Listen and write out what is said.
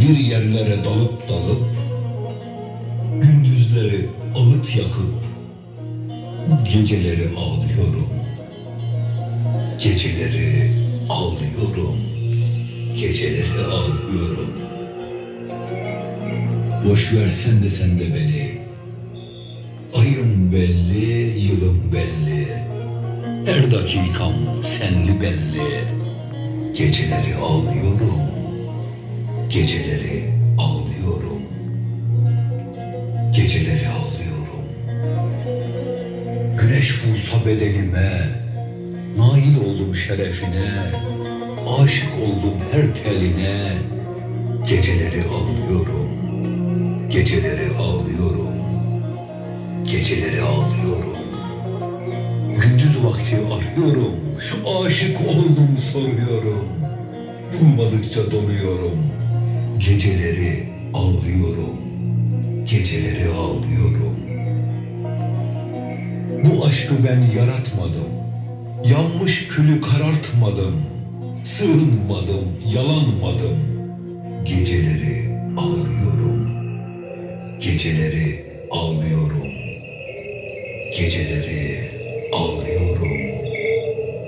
bir yerlere dalıp dalıp gündüzleri ağıt yakıp geceleri ağlıyorum. Geceleri ağlıyorum. Geceleri ağlıyorum. Boş versen de sen de beni. Ayım belli, yılım belli. Her dakikam senli belli. Geceleri ağlıyorum. Geceleri ağlıyorum. Geceleri ağlıyorum. Güneş vursa bedenime, nail oldum şerefine, aşık oldum her teline. Geceleri ağlıyorum. Geceleri ağlıyorum. Geceleri ağlıyorum. Gündüz vakti arıyorum. Aşık oldum soruyorum. Bulmadıkça donuyorum. Geceleri ağlıyorum. Geceleri ağlıyorum. Bu aşkı ben yaratmadım. Yanmış külü karartmadım. Sığınmadım, yalanmadım. Geceleri ağlıyorum. Geceleri ağlıyorum. Geceleri